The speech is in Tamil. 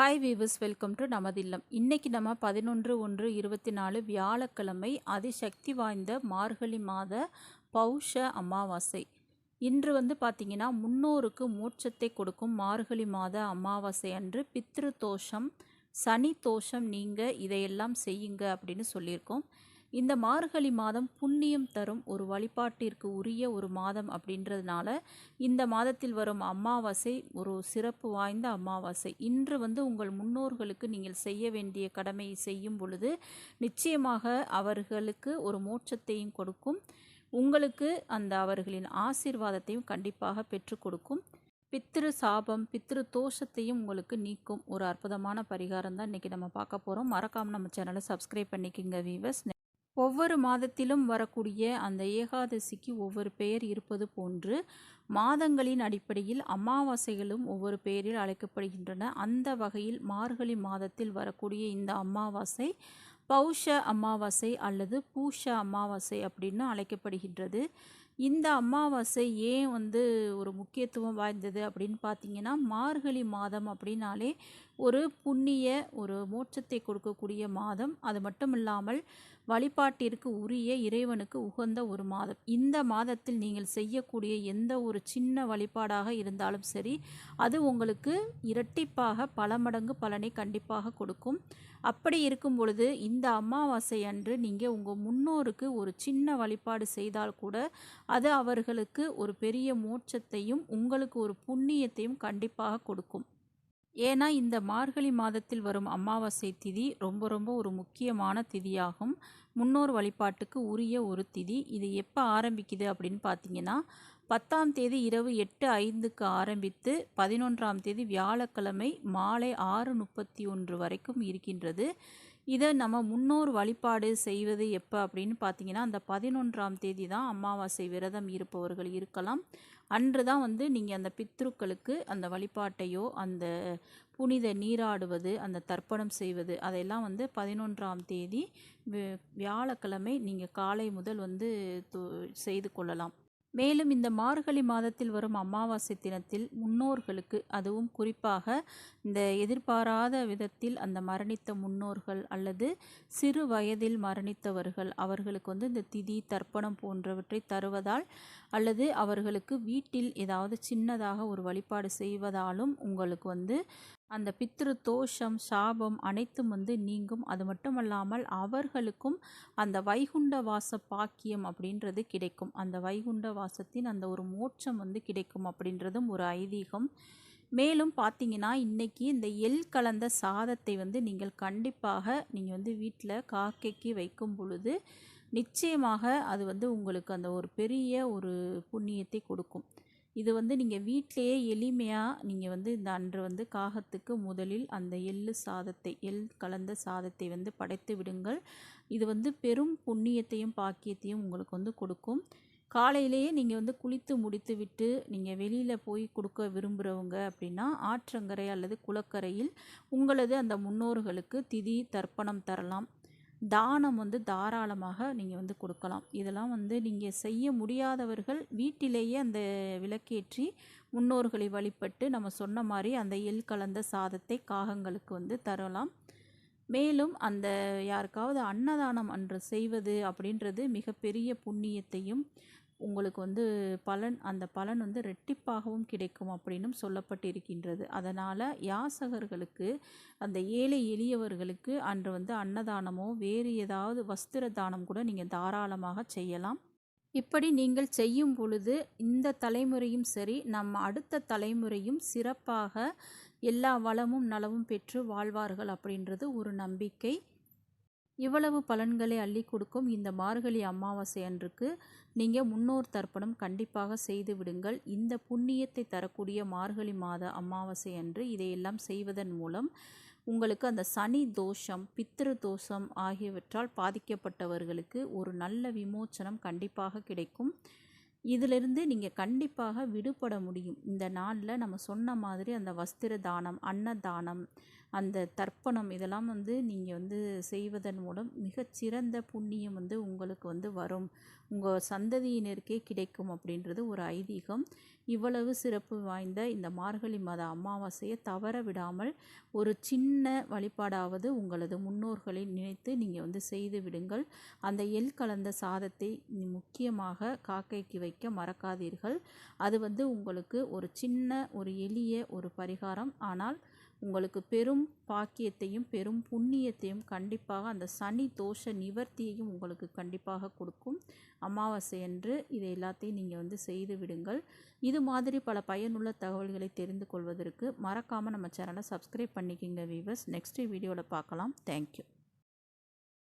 ஹாய் வீவர்ஸ் வெல்கம் டு நமதில்லம் இன்றைக்கி நம்ம பதினொன்று ஒன்று இருபத்தி நாலு வியாழக்கிழமை அதிசக்தி வாய்ந்த மார்கழி மாத பௌஷ அமாவாசை. இன்று வந்து பார்த்திங்கன்னா முன்னோருக்கு மோட்சத்தை கொடுக்கும் மார்கழி மாத அமாவாசை அன்று பித்ரு தோஷம் சனி தோஷம் நீங்கள் இதையெல்லாம் செய்யுங்க அப்படின்னு சொல்லியிருக்கோம். இந்த மார்கழி மாதம் புண்ணியம் தரும் ஒரு வழிபாட்டிற்கு உரிய ஒரு மாதம் அப்படின்றதுனால இந்த மாதத்தில் வரும் அமாவாசை ஒரு சிறப்பு வாய்ந்த அமாவாசை. இன்று வந்து உங்கள் முன்னோர்களுக்கு நீங்கள் செய்ய வேண்டிய கடமையை செய்யும் பொழுது நிச்சயமாக அவர்களுக்கு ஒரு மோட்சத்தையும் கொடுக்கும். உங்களுக்கு அந்த அவர்களின் ஆசீர்வாதத்தையும் கண்டிப்பாக பெற்று கொடுக்கும். பித்திரு சாபம் பித்திரு தோஷத்தையும் உங்களுக்கு நீக்கும் ஒரு அற்புதமான பரிகாரம் தான் இன்றைக்கி நம்ம பார்க்க போகிறோம் மறக்காமல் நம்ம சேனலை சப்ஸ்கிரைப் பண்ணிக்கோங்க வீவர்ஸ் ஒவ்வொரு மாதத்திலும் வரக்கூடிய அந்த ஏகாதசிக்கு ஒவ்வொரு பெயர் இருப்பது போன்று மாதங்களின் அடிப்படையில் அமாவாசைகளும் ஒவ்வொரு பெயரில் அழைக்கப்படுகின்றன. அந்த வகையில் மார்கழி மாதத்தில் வரக்கூடிய இந்த அமாவாசை பௌஷ அமாவாசை அல்லது பூஷ அமாவாசை அப்படின்னு அழைக்கப்படுகின்றது. இந்த அமாவாசை ஏன் வந்து ஒரு முக்கியத்துவம் வாய்ந்தது அப்படின்னு பார்த்தீங்கன்னா மார்கழி மாதம் அப்படின்னாலே ஒரு புண்ணிய ஒரு மோட்சத்தை கொடுக்கக்கூடிய மாதம். அது மட்டும் இல்லாமல் வழிபாட்டிற்கு உரிய இறைவனுக்கு உகந்த ஒரு மாதம். இந்த மாதத்தில் நீங்கள் செய்யக்கூடிய எந்த ஒரு சின்ன வழிபாடாக இருந்தாலும் சரி அது உங்களுக்கு இரட்டிப்பாக பல மடங்கு பலனை கண்டிப்பாக கொடுக்கும். அப்படி இருக்கும் பொழுது இந்த அமாவாசை அன்று நீங்கள் உங்கள் முன்னோருக்கு ஒரு சின்ன வழிபாடு செய்தால் கூட அது அவர்களுக்கு ஒரு பெரிய மோட்சத்தையும் உங்களுக்கு ஒரு புண்ணியத்தையும் கண்டிப்பாக கொடுக்கும். ஏன்னா இந்த மார்கழி மாதத்தில் வரும் அமாவாசை திதி ரொம்ப ரொம்ப ஒரு முக்கியமான திதியாகும். முன்னோர் வழிபாட்டுக்கு உரிய ஒரு திதி. இது எப்போ ஆரம்பிக்குது அப்படின்னு பார்த்தீங்கன்னா பத்தாம் தேதி இரவு எட்டு ஐந்துக்கு ஆரம்பித்து பதினொன்றாம் தேதி வியாழக்கிழமை மாலை ஆறு முப்பத்தி ஒன்று வரைக்கும் இருக்கின்றது. இதை நம்ம முன்னோர் வழிபாடு செய்வது எப்போ அப்படின்னு பார்த்தீங்கன்னா அந்த பதினொன்றாம் தேதி தான் அமாவாசை விரதம் இருப்பவர்கள் இருக்கலாம். அன்று தான் வந்து நீங்கள் அந்த பித்ருக்களுக்கு அந்த வழிபாட்டையோ அந்த புனித நீராடுவது அந்த தர்ப்பணம் செய்வது அதையெல்லாம் வந்து பதினொன்றாம் தேதி வியாழக்கிழமை நீங்கள் காலை முதல் வந்து செய்து கொள்ளலாம். மேலும் இந்த மார்கழி மாதத்தில் வரும் அமாவாசை தினத்தில் முன்னோர்களுக்கு அதுவும் குறிப்பாக இந்த எதிர்பாராத விதத்தில் அந்த மரணித்த முன்னோர்கள் அல்லது சிறு வயதில் மரணித்தவர்கள் அவர்களுக்கு வந்து இந்த திதி தர்ப்பணம் போன்றவற்றை தருவதால் அல்லது அவர்களுக்கு வீட்டில் ஏதாவது சின்னதாக ஒரு வழிபாடு செய்வதாலும் உங்களுக்கு வந்து அந்த பித்ரு தோஷம் சாபம் அனைத்தும் வந்து நீங்கும். அது மட்டுமல்லாமல் அவர்களுக்கும் அந்த வைகுண்ட வாச பாக்கியம் அப்படின்றது கிடைக்கும். அந்த வைகுண்ட வாசத்தின் அந்த ஒரு மோட்சம் வந்து கிடைக்கும் அப்படின்றதும் ஒரு ஐதீகம். மேலும் பார்த்தீங்கன்னா இன்றைக்கி இந்த எள் கலந்த சாதத்தை வந்து நீங்கள் கண்டிப்பாக நீங்கள் வந்து வீட்டில் காக்கைக்கு வைக்கும் பொழுது நிச்சயமாக அது வந்து உங்களுக்கு அந்த ஒரு பெரிய ஒரு புண்ணியத்தை கொடுக்கும். இது வந்து நீங்கள் வீட்டிலையே எளிமையாக நீங்கள் வந்து இந்த அன்று வந்து காகத்துக்கு முதலில் அந்த எள்ளு சாதத்தை எள் கலந்த சாதத்தை வந்து படைத்து விடுங்கள். இது வந்து பெரும் புண்ணியத்தையும் பாக்கியத்தையும் உங்களுக்கு வந்து கொடுக்கும். காலையிலேயே நீங்கள் வந்து குளித்து முடித்து விட்டு நீங்கள் வெளியில் போய் கொடுக்க விரும்புகிறவங்க அப்படின்னா ஆற்றங்கரை அல்லது குளக்கரையில் உங்களது அந்த முன்னோர்களுக்கு திதி தர்ப்பணம் தரலாம். தானம் வந்து தாராளமாக நீங்கள் வந்து கொடுக்கலாம். இதெல்லாம் வந்து நீங்கள் செய்ய முடியாதவர்கள் வீட்டிலேயே அந்த விளக்கேற்றி முன்னோர்களை வழிபட்டு நம்ம சொன்ன மாதிரி அந்த எள் கலந்த சாதத்தை காகங்களுக்கு வந்து தரலாம். மேலும் அந்த யாருக்காவது அன்னதானம் அன்று செய்வது அப்படின்றது மிகப்பெரிய புண்ணியத்தையும் உங்களுக்கு வந்து பலன் அந்த பலன் வந்து ரெட்டிப்பாகவும் கிடைக்கும் அப்படின்னும் சொல்லப்பட்டிருக்கின்றது. அதனால் யாசகர்களுக்கு அந்த ஏழை எளியவர்களுக்கு அன்று வந்து அன்னதானமோ வேறு ஏதாவது வஸ்திர தானம் கூட நீங்கள் தாராளமாக செய்யலாம். இப்படி நீங்கள் செய்யும் பொழுது இந்த தலைமுறையும் சரி நம்ம அடுத்த தலைமுறையும் சிறப்பாக எல்லா வளமும் நலமும் பெற்று வாழ்வார்கள் அப்படின்றது ஒரு நம்பிக்கை. இவ்வளவு பலன்களை அள்ளி கொடுக்கும் இந்த மார்கழி அமாவாசை அன்றுக்கு நீங்கள் முன்னோர் தர்ப்பணம் கண்டிப்பாக செய்து விடுங்கள். இந்த புண்ணியத்தை தரக்கூடிய மார்கழி மாத அமாவாசை அன்று இதையெல்லாம் செய்வதன் மூலம் உங்களுக்கு அந்த சனி தோஷம் பித்திரு தோஷம் ஆகியவற்றால் பாதிக்கப்பட்டவர்களுக்கு ஒரு நல்ல விமோச்சனம் கண்டிப்பாக கிடைக்கும். இதிலிருந்து நீங்கள் கண்டிப்பாக விடுபட முடியும். இந்த நாளில் நம்ம சொன்ன மாதிரி அந்த வஸ்திர தானம் அன்னதானம் அந்த தர்ப்பணம் இதெல்லாம் வந்து நீங்கள் வந்து செய்வதன் மூலம் மிகச்சிறந்த புண்ணியம் வந்து உங்களுக்கு வந்து வரும். உங்கள் சந்ததியினருக்கே கிடைக்கும் அப்படின்றது ஒரு ஐதீகம். இவ்வளவு சிறப்பு வாய்ந்த இந்த மார்கழி மாத அமாவாசையை தவற விடாமல் ஒரு சின்ன வழிபாடாவது உங்களது முன்னோர்களை நினைத்து நீங்கள் வந்து செய்து விடுங்கள். அந்த எள் கலந்த சாதத்தை முக்கியமாக காக்கைக்கு வைக்க மறக்காதீர்கள். அது வந்து உங்களுக்கு ஒரு சின்ன ஒரு எளிய ஒரு பரிகாரம். ஆனால் உங்களுக்கு பெரும் பாக்கியத்தையும் பெரும் புண்ணியத்தையும் கண்டிப்பாக அந்த சனி தோஷ நிவர்த்தியையும் உங்களுக்கு கண்டிப்பாக கொடுக்கும். அமாவாசை அன்று இதை எல்லாத்தையும் நீங்கள் வந்து செய்து விடுங்கள். இது மாதிரி பல பயனுள்ள தகவல்களை தெரிந்து கொள்வதற்கு மறக்காமல் நம்ம சேனலை சப்ஸ்கிரைப் பண்ணிக்கிங்க வீவர்ஸ் நெக்ஸ்ட் வீடியோவில் பார்க்கலாம். தேங்க்யூ